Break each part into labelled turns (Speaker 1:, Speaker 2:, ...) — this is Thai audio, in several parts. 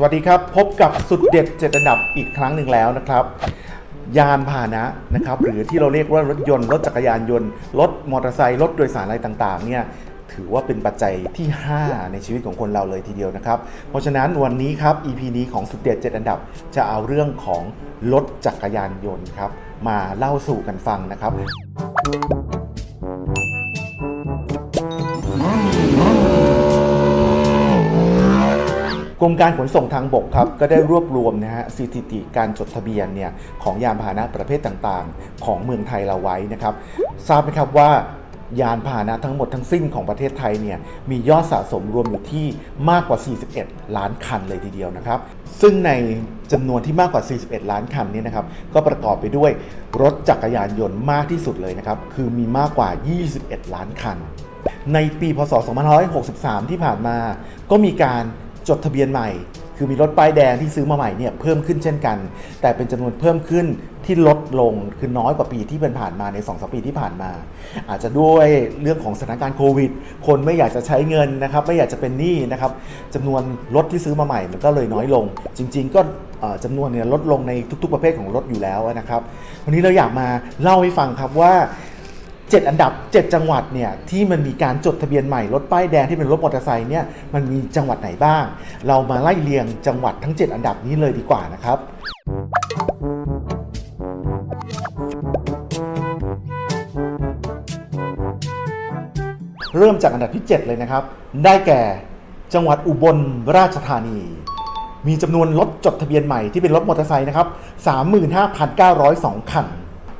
Speaker 1: สวัสดีครับ พบกับสุดเด็ดเจ็ดอันดับอีกครั้งหนึ่งแล้วนะครับ ยานพาหนะนะครับ หรือที่เราเรียกว่ารถยนต์ รถจักรยานยนต์ รถมอเตอร์ไซค์รถโดยสารอะไรต่างๆเนี่ยถือว่าเป็นปัจจัยที่ 5 ในชีวิตของคนเราเลยทีเดียวนะครับ เพราะฉะนั้นวันนี้ครับ EP นี้ของสุดเด็ดเจ็ดอันดับ จะเอาเรื่องของรถจักรยานยนต์ครับ มาเล่าสู่กันฟังนะครับ กรมการขนส่งทางบกครับก็ได้รวบรวมนะฮะสถิติการจดทะเบียนเนี่ยของยานพาหนะประเภทต่างๆ ของเมืองไทยเราไว้นะครับ ทราบไหมครับว่ายานพาหนะทั้งหมดทั้งสิ้นของประเทศไทยเนี่ยมียอดสะสมรวมอยู่ที่มากกว่า 41 ล้านคันเลยทีเดียวนะครับ ซึ่งในจำนวนที่มากกว่า 41 ล้านคันนี่ยนะครับก็ประกอบไปด้วยรถจักรยานยนต์มากที่สุดเลยนะครับคือมีมากกว่า 21 ล้านคัน ในปีพศ 2563 ที่ผ่านมาก็มีการ จดทะเบียนใหม่ คือมีรถป้ายแดงที่ซื้อมาใหม่เนี่ยเพิ่มขึ้นเช่นกัน แต่เป็นจำนวนเพิ่มขึ้นที่ลดลงคือน้อยกว่าปีที่เป็นผ่านมาใน2อสปีที่ผ่านมา อาจจะด้วยเรื่องของสถานการณ์โควิด คนไม่อยากจะใช้เงินนะครับไม่อยากจะเป็นหนี้นะครับจำนวนรถที่ซื้อมาใหม่มันก็เลยน้อยลง จริง ๆ ก็เอ่อจำนวนเนี่ยลดลงในทุก ๆ ประเภทของรถอยู่แล้วนะครับ วันนี้เราอยากมาเล่าให้ฟังครับว่า 7 อันดับ 7 จังหวัดเนี่ยที่มันมีการจดทะเบียนใหม่รถป้ายแดงที่เป็นรถมอเตอร์ไซค์เนี่ยมันมีจังหวัดไหนบ้าง เรามาไล่เรียงจังหวัดทั้ง 7 อันดับนี้เลยดีกว่านะครับเริ่มจากอันดับที่ 7 เลยนะครับ ได้แก่จังหวัดอุบลราชธานี มีจำนวนรถจดทะเบียนใหม่ที่เป็นรถมอเตอร์ไซค์นะครับ 35,902 คัน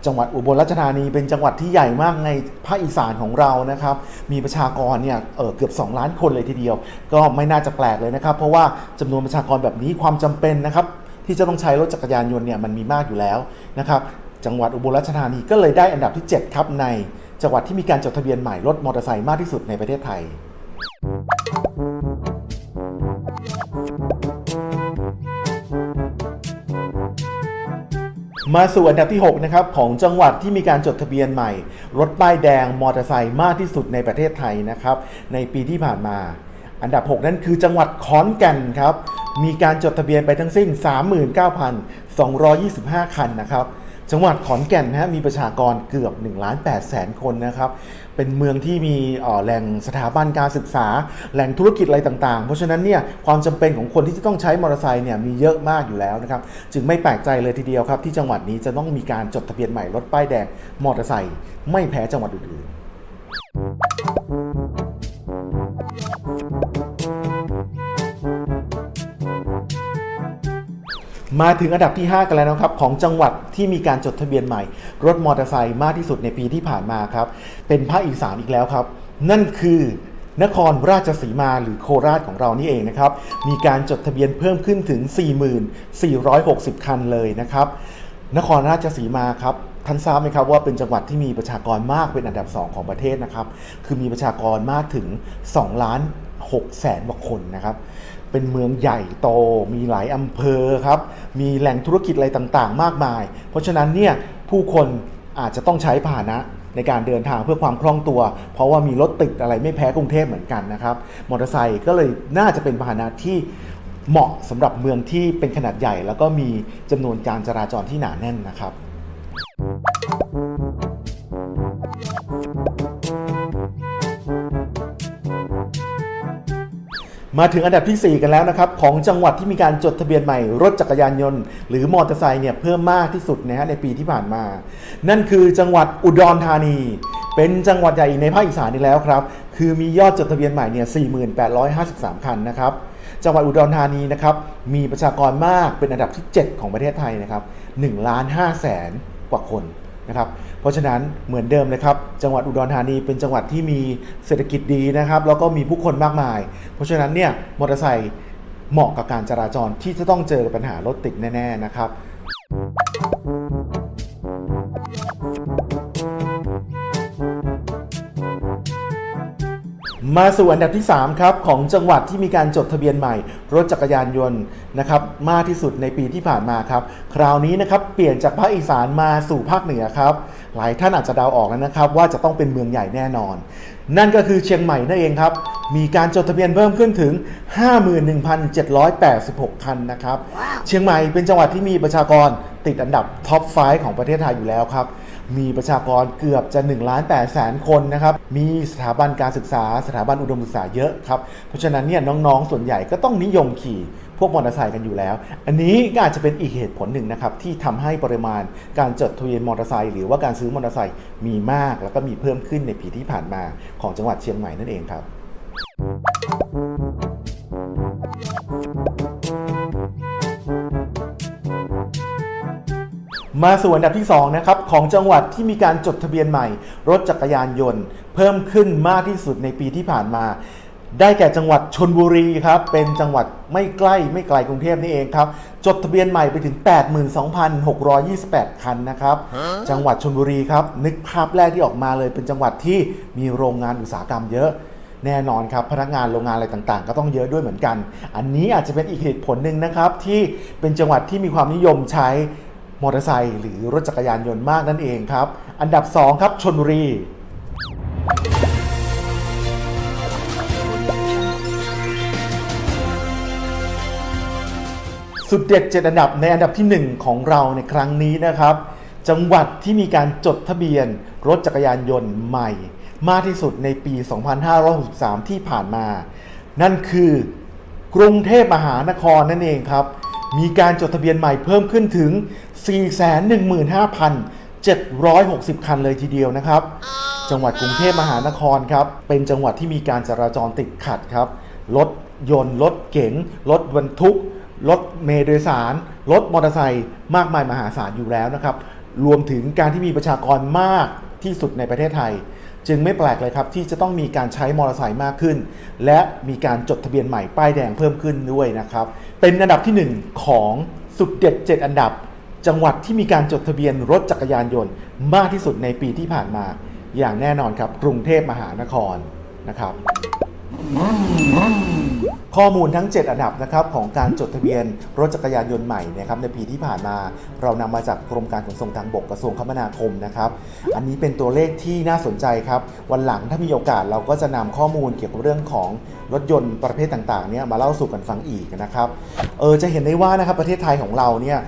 Speaker 1: จังหวัดอุบลราชธานีเป็นจังหวัดที่ใหญ่มากในภาคอีสานของเรานะครับ มีประชากรเนี่ยเเกือบ 2 ล้านคนเลยทีเดียว ก็ไม่น่าจะแปลกเลยนะครับ เพราะว่าจำนวนประชากรแบบนี้ความจำเป็นนะครับ ที่จะต้องใช้รถจักรยานยนต์เนี่ยมันมีมากอยู่แล้วนะครับ จังหวัดอุบลราชธานีก็เลยได้อันดับที่ 7 ครับในจังหวัดที่มีการจดทะเบียนใหม่รถมอเตอร์ไซค์มากที่สุดในประเทศไทย มาสู่อันดับที่ 6 นะครับ ของจังหวัดที่มีการจดทะเบียนใหม่ รถป้ายแดงมอเตอร์ไซค์มากที่สุดในประเทศไทยนะครับ ในปีที่ผ่านมา อันดับ 6 นั้นคือจังหวัดขอนแก่นครับ มีการจดทะเบียนไปทั้งสิ้น 39,225 คันนะครับ จังหวัดขอนแก่นนะฮะมีประชากรเกือบ1ล้าน8แสนคนนะครับเป็นเมืองที่มีอ่อแหล่งสถาบันการศึกษา แหล่งธุรกิจอะไรต่างๆ เพราะฉะนั้นเนี่ยความจำเป็นของคนที่จะต้องใช้มอเตอร์ไซค์เนี่ยมีเยอะมากอยู่แล้วนะครับจึงไม่แปลกใจเลยทีเดียวครับ ที่จังหวัดนี้จะต้องมีการจดทะเบียนใหม่รถป้ายแดงมอเตอร์ไซค์ไม่แพ้จังหวัดอื่นๆ มาถึงอันดับที่ 5 กันแล้วนะครับของจังหวัดที่มีการจดทะเบียนใหม่ รถมอเตอร์ไซค์มากที่สุดในปีที่ผ่านมาครับ เป็นภาคอีสานอีกแล้วครับ นั่นคือนครราชสีมาหรือโคราชของเรานี่เองนะครับ มีการจดทะเบียนเพิ่มขึ้นถึง 4,460 คันเลยนะครับ นครราชสีมาครับท่านทราบไหมครับว่าเป็นจังหวัดที่มีประชากรมากเป็นอันดับ 2 ของประเทศนะครับ คือมีประชากรมากถึง 2 ล้าน6แสนกว่าคนนะครับ เป็นเมืองใหญ่โต มีหลายอำเภอครับ มีแหล่งธุรกิจอะไรต่างๆ มากมาย เพราะฉะนั้นเนี่ยผู้คนอาจจะต้องใช้พาหนะในการเดินทางเพื่อความคล่องตัว เพราะว่ามีรถติดอะไรไม่แพ้กรุงเทพเหมือนกันนะครับ มอเตอร์ไซค์ก็เลยน่าจะเป็นพาหนะที่เหมาะสำหรับเมืองที่เป็นขนาดใหญ่ แล้วก็มีจำนวนการจราจรที่หนาแน่นนะครับ มาถึงอันดับทีสี่ 4 กันแล้วนะครับของจังหวัดที่มีการจดทะเบียนใหม่รถจักรยานยนต์ หรือมอเตอร์ไซค์เนี่ยเพิ่มมากที่สุดนะฮะในปีที่ผ่านมา นั่นคือจังหวัดอุดรธานี เป็นจังหวัดใหญ่ในภาคอีสานนี่แล้วครับ คือมียอดจดทะเบียนใหม่เนี่ย 4853 คันนะครับจังหวัดอุดรธานีนะครับมีประชากรมากเป็นอันดับที่ 7 ของประเทศไทยนะครับ1ล้าน5แสนกว่าคน นะครับเพราะฉะนั้นเหมือนเดิมนะครับจังหวัดอุดรธานีเป็นจังหวัดที่มีเศรษฐกิจดีนะครับแล้วก็มีผู้คนมากมาย เพราะฉะนั้นเนี่ยมอเตอร์ไซค์เหมาะกับการจราจรที่จะต้องเจอปัญหารถติดแน่ๆนะครับ มาสู่อันดับที่ 3 ครับ ของจังหวัดที่มีการจดทะเบียนใหม่ รถจักรยานยนต์นะครับมากที่สุดในปีที่ผ่านมาครับ คราวนี้นะครับเปลี่ยนจากภาคอีสานมาสู่ภาคเหนือครับ หลายท่านอาจจะเดาออกแล้วนะครับ ว่าจะต้องเป็นเมืองใหญ่แน่นอน นั่นก็คือเชียงใหม่นั่นเองครับ มีการจดทะเบียนเพิ่มขึ้นถึง 51,786 คันนะครับ เชียงใหม่เป็นจังหวัดที่มีประชากรติดอันดับท็อป 5 ของประเทศไทยอยู่แล้วครับ มีประชากรเกือบจะ1ล้าน8แสนคนนะครับ มีสถาบันการศึกษา สถาบันอุดมศึกษาเยอะครับ เพราะฉะนั้นเนี่ยน้องๆ ส่วนใหญ่ก็ต้องนิยมขี่พวกมอเตอร์ไซค์กันอยู่แล้ว อันนี้ก็อาจจะเป็นอีกเหตุผลหนึ่งนะครับ ที่ทำให้ปริมาณการจดทะเบียนมอเตอร์ไซค์หรือว่าการซื้อมอเตอร์ไซค์มีมาก แล้วก็มีเพิ่มขึ้นในปีที่ผ่านมาของจังหวัดเชียงใหม่นั่นเองครับ มาสู่อันดับที่2นะครับของจังหวัดที่มีการจดทะเบียนใหม่ รถจักรยานยนต์ เพิ่มขึ้นมากที่สุดในปีที่ผ่านมา ได้แก่จังหวัดชนบุรีครับเป็นจังหวัดไม่ใกล้ไม่ไกลกรุงเทพนี่เองครับจดทะเบียนใหม่ไปถึง 82,628 คันนะครับ จังหวัดชนบุรีครับนึกภาพแรกที่ออกมาเลย เป็นจังหวัดที่มีโรงงานอุตสาหกรรมเยอะแน่นอนครับพนักงานโรงงานอะไรต่างๆ ก็ต้องเยอะด้วยเหมือนกัน อันนี้อาจจะเป็นอีกเหตุผลหนึ่งนะครับที่เป็นจังหวัดที่มีความนิยมใช้ มอเตอร์ไซค์หรือรถจักรยานยนต์มากนั่นเองครับ อันดับ 2 ครับชนบุรี สุดเด็ด7อันดับในอันดับที่ 1 ของเราในครั้งนี้นะครับ จังหวัดที่มีการจดทะเบียนรถจักรยานยนต์ใหม่ มากที่สุดในปี 2563 ที่ผ่านมา นั่นคือกรุงเทพมหานครนั่นเองครับมีการจดทะเบียนใหม่เพิ่มขึ้นถึง 415,760 คันเลยทีเดียวนะครับ จังหวัดกรุงเทพมหานครครับ เป็นจังหวัดที่มีการจราจรติดขัดครับ รถยนต์ รถเก๋ง รถบรรทุก รถเมล์โดยสาร รถมอเตอร์ไซค์มากมายมหาศาลอยู่แล้วนะครับ รวมถึงการที่มีประชากรมากที่สุดในประเทศไทย จึงไม่แปลกเลยครับ ที่จะต้องมีการใช้มอเตอร์ไซค์มากขึ้น และมีการจดทะเบียนใหม่ป้ายแดงเพิ่มขึ้นด้วยนะครับ เป็นอันดับทีหนึ่1 ของสุดเด็ด 7 อันดับ จังหวัดที่มีการจดทะเบียนรถจักรยานยนต์มากที่สุดในปีที่ผ่านมา อย่างแน่นอนครับ กรุงเทพมหานครนะครับ ข้อมูลทั้ง 7 อันดับนะครับของการจดทะเบียนรถจักรยานยนต์ใหม่นะครับในปีที่ผ่านมา เรานำมาจากกรมการขนส่งทางบกกระทรวงคมนาคมนะครับ อันนี้เป็นตัวเลขที่น่าสนใจครับ วันหลังถ้ามีโอกาสเราก็จะนำข้อมูลเกี่ยวกับเรื่องของรถยนต์ประเภทต่างๆเนี่ยมาเล่าสู่กันฟังอีกนะครับ เออจะเห็นได้ว่านะครับประเทศไทยของเราเนี่ย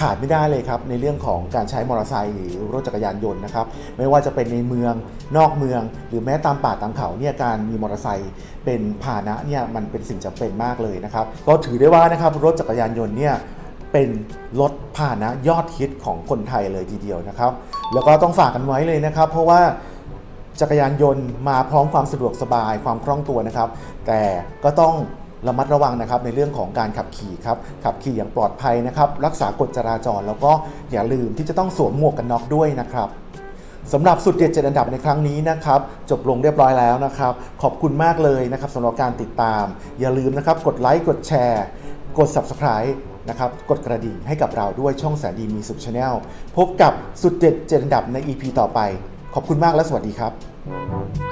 Speaker 1: ขาดไม่ได้เลยครับในเรื่องของการใช้มอเตอร์ไซค์หรือรถจักรยานยนต์นะครับไม่ว่าจะเป็นในเมืองนอกเมือง หรือแม้ตามป่าตามเขาเนี่ยการมีมอเตอร์ไซค์เป็นพาหนะเนี่ยมันเป็นสิ่งจำเป็นมากเลยนะครับก็ถือได้ว่านะครับรถจักรยานยนต์เนี่ยเป็นรถพาหนะยอดฮิตของคนไทยเลยทีเดียวนะครับ แล้วก็ต้องฝากกันไว้เลยนะครับ เพราะว่าจักรยานยนต์มาพร้อมความสะดวกสบายความคล่องตัวนะครับ แต่ก็ต้อง ระมัดระวังนะครับในเรื่องของการขับขี่ครับขับขี่อย่างปลอดภัยนะครับรักษากฎจราจร แล้วก็อย่าลืมที่จะต้องสวมหมวกกันน็อกด้วยนะครับสำหรับสุดเด็ดเจ็ดอันดับในครั้งนี้นะครับจบลงเรียบร้อยแล้วนะครับ ขอบคุณมากเลยนะครับสำหรับการติดตาม อย่าลืมนะครับกดไลค์กดแชร์ กด Subscribe นะครับกดกระดิ่งให้กับเราด้วยช่องแสนดีมีสุขชาแนลพบกับสุดเด็ดเจ็ดอันดับใน EP ต่อไป ขอบคุณมากและสวัสดีครับ